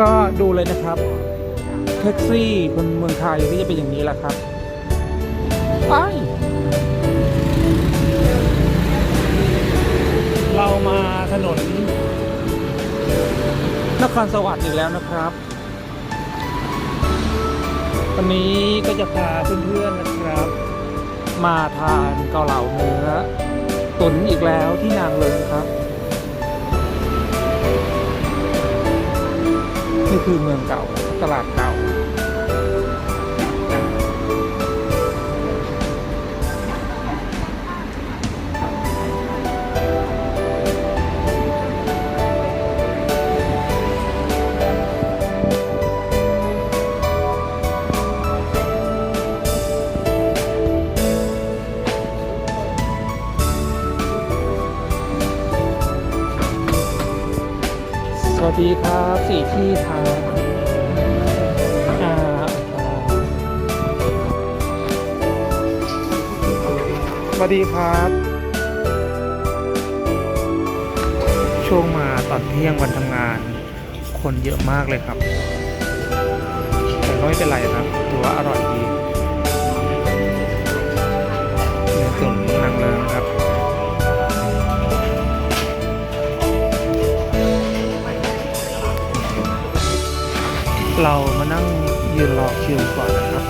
ก็ดูเลยนะครับแท็กซี่บนเมืองไทยก็จะเป็นอย่างนี้แหละครับไปเรามาถนน นครสวรรค์อีกแล้วนะครับ วันนี้ก็จะพาเพื่อนๆนะครับ มาทานเกาเหลาเนื้อตุ๋นอีกแล้วที่นางเลิงครับ นี่คือเมืองเก่าตลาดเก่าสวัสดีครับ สีที่ทางสวัสดีครับ ช่วงมาตอนเที่ยงวันทำงาน คนเยอะมากเลยครับ แต่ก็ไม่เป็นไรครับถือว่าอร่อยดี เรามานั่งยืนรอคิวก่อนนะครับ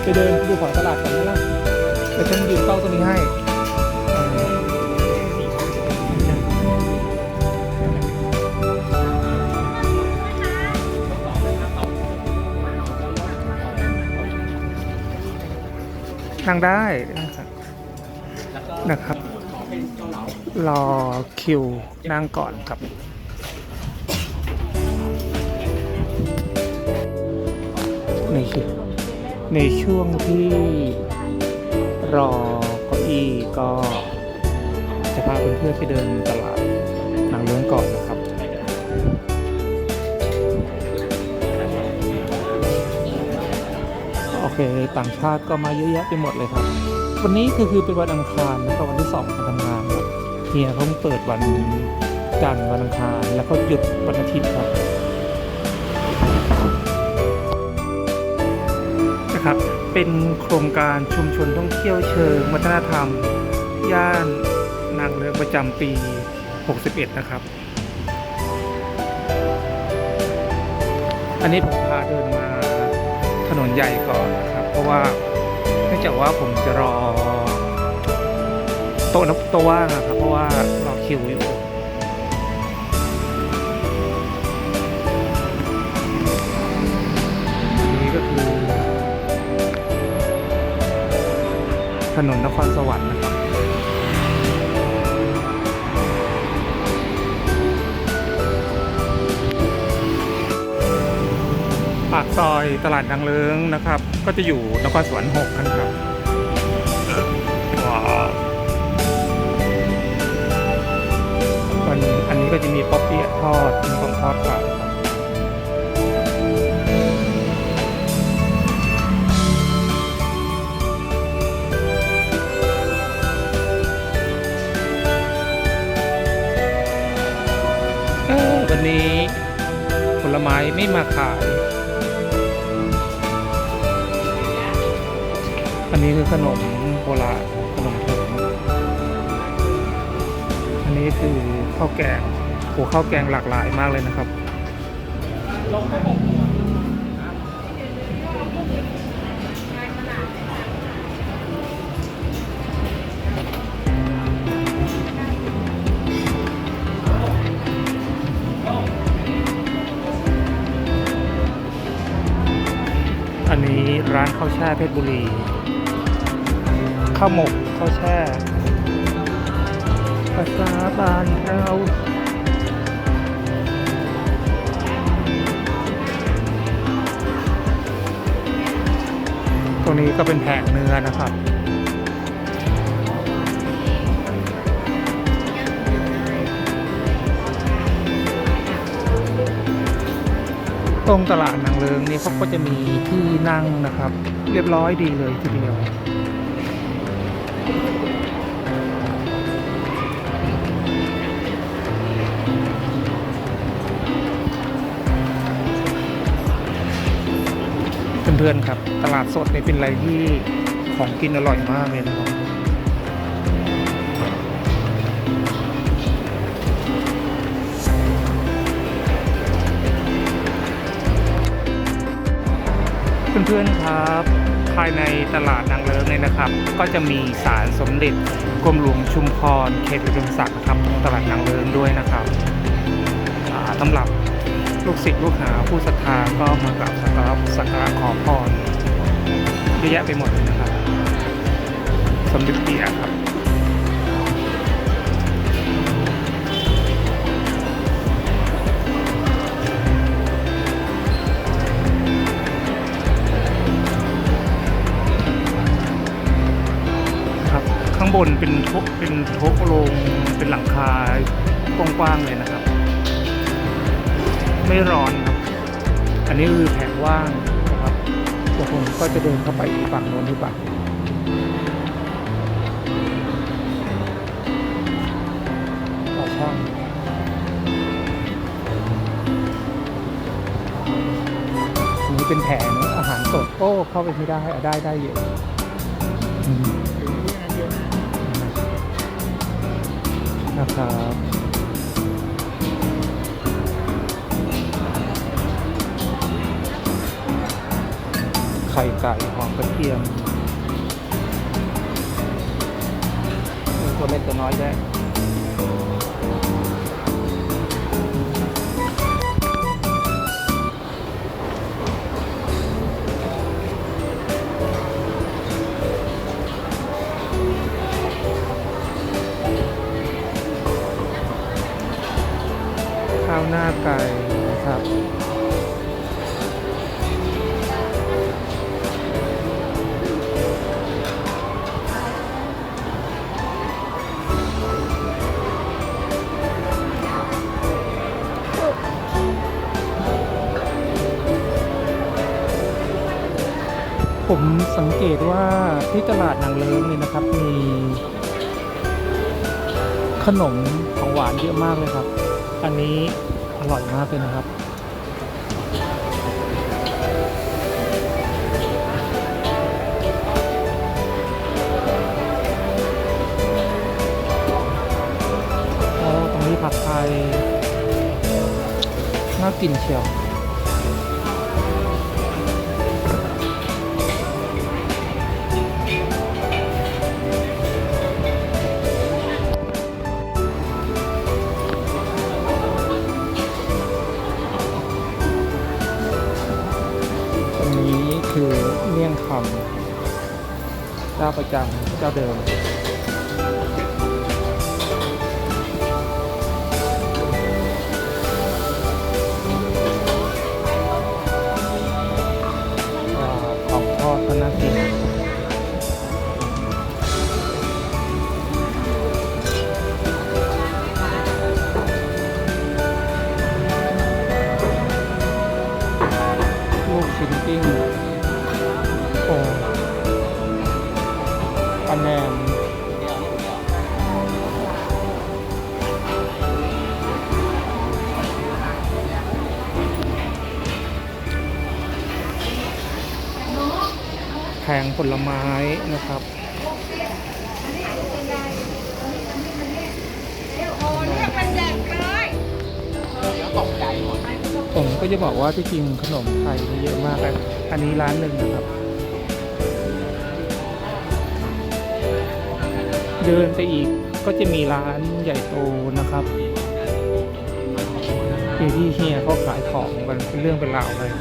ไปเดินดูของตลาดก่อนไหมล่ะเดี๋ยวฉันยืนเฝ้าตรงนี้ให้นั่งได้นะครับนะค รอคิวนั่งก่อนครับในคือในช่วงที่รอเก้าอี้ก็จะพาเพื่อนๆไปเดินตลาดนางเลื้งก่อนนะครับโอเคต่างชาติก็มาเยอะแยะไปหมดเลยครับ วันนี้คือคือเป็นวันอังคารนะครับวันที่สองการทำงาน เฮียเขาเปิดวันจันทร์วันอังคารแล้วก็หยุดวันอาทิตย์ครับนะครับ เป็นโครงการชุมชนท่องเที่ยวเชิงวัฒนธรรม ย่านนางเลือประจำปี 61 นะครับ อันนี้ผมพาเดินมาถนนใหญ่ก่อนนะครับ เพราะว่าเนื่องจากว่าผมจะรอ โต๊ะนับโต๊ะว่างอะครับ เพราะว่ารอคิวอยู่ นี่ก็คือ ถนนนครสวรรค์นะครับปากซอยตลาดนางเลิงนะครับ ก็จะอยู่นครสวรรค์6นะครับ ก็จะมีป๊อปเปี๊ยะทอดมีของทอดขายครับเอ้อวันนี้ผลไม้ไม่มาขาย อันนี้คือขนมโบราณขนมถุงอันนี้คือข้าวแกง โอ้ข้าวแกงหลากหลายมากเลยนะครับ อันนี้ร้านข้าวแช่เพชรบุรี ข้าวหมกข้าวแช่ภาษาบ้านเรา รงนี้ก็เป็นแผงเนื้อนะครับ ตรงตลาดนางเลิงนี่เขาก็จะมีที่นั่งนะครับ เรียบร้อยดีเลยทีเดียว พื่อนๆครับ ตลาดสดนี่เป็นอะไรที่ของกินอร่อยมากเลยนะครับเพื่อนๆครับภายในตลาดนางเลิ้งเนี่ยนะครับ ก็จะมีศาลสมเด็จกรมหลวงชุมพรเขตอุดมศักดิ์นะครับตลาดนางเลิ้งด้วยนะครับอ่าสำหรับ ลูกศิษย์ลูกหาผู้ศรัทธาก็มากราบสักการะสักการะขอพรเยอะแยะไปหมดเลยนะครับ สมเด็จเตียครับครับข้างบนเป็นโทเป็นโทโรงเป็นหลังคากว้างๆเลยนะ ไม่ร้อนครับ อันนี้คือแผงว่างนะครับเดี๋ยวผมก็จะเดินเข้าไปอีกฝั่งโน้นดีกว่าต่อช่องอันนี้เป็นแผงอาหารสด โอ้ เข้าไปไม่ได้ได้ได้เยอะนะครับ ไข่ไก่หอมกระเทียมมีตัวเล็กตัวน้อยได้ข้าวหน้าไก่ ผมสังเกตว่าที่ตลาดนางเลิ้งเนี่ยนะครับ มี ขนมของหวานเยอะมากเลยครับ อันนี้อร่อยมากเลยนะครับโอ้ตรงนี้ผัดไทยน่ากินเชียว งคำเจ้าประจำเจ้าเดิม แผงผลไม้นะครับผมก็จะบอกว่าที่จริงขนมไทยนี่เยอะมากเลยอันนี้ร้านหนึ่งนะครับ เดินไปอีกก็จะมีร้านใหญ่โตนะครับที่ที่เฮียเขาขายของกันเป็นเรื่องเป็นราวเลย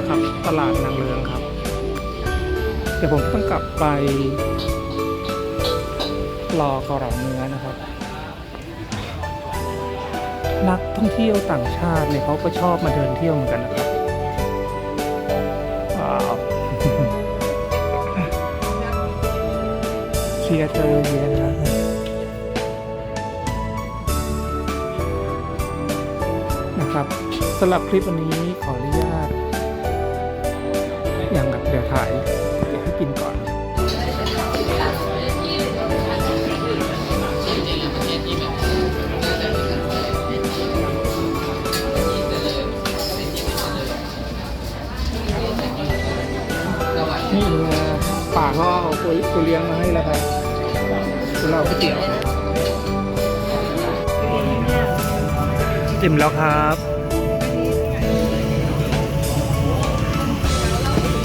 นี่นะครับ ตลาดนางเรืองครับ เดี๋ยวผมต้องกลับไป รอเกาเหลาเนื้อนะครับ นักท่องเที่ยวต่างชาติเนี่ยเขาก็ชอบมาเดินเที่ยวเหมือนกันนะครับว้าวเชียร์เธอเยนะนะครับสำหรับคลิปวันนี้ขอ ขายเก็บให้กินก่อน นี่ป่าพ่อเขาตัวตัวเลี้ยงมาให้แล้วครับเราก๋วเตี๋ยวเต็มแล้วครับ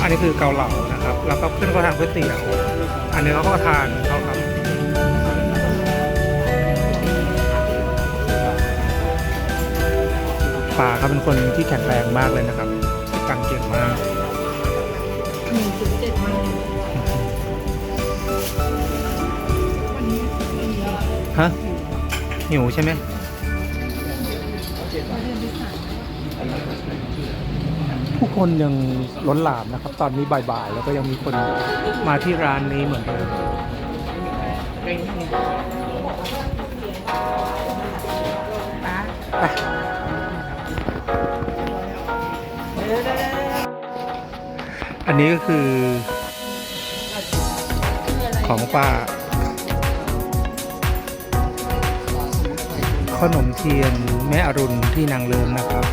อันนี้คือเกาเหลานะครับ แล้วก็เพื่อนก็ทานก๋วยเตี๋ยว อันนี้เขาก็ทานเขาครับป่าเขาเป็นคนที่แข็งแรงมากเลยนะครับกันเก่งมากฮะหิวใช่ไหม ผู้คนยังล้นหลามนะครับ ตอนนี้บ่ายๆ แล้วก็ยังมีคนมาที่ร้านนี้เหมือนเดิมไปอันนี้ก็คือ ของป้า ขนมเทียนแม่อรุณที่นางเลิมนะครับ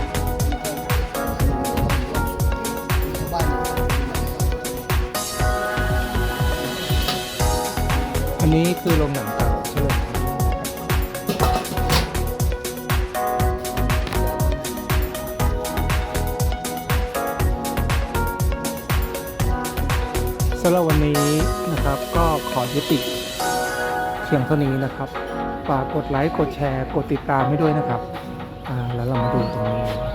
นี้คือโรงหนังเก่าใช่ไหมสำหรับวันนี้นะครับก็ขอยุติเพียงเท่านี้นะครับ ฝากกดไลค์ กดแชร์ กดติดตามให้ด้วยนะครับ แล้วเรามาดูตรงนี้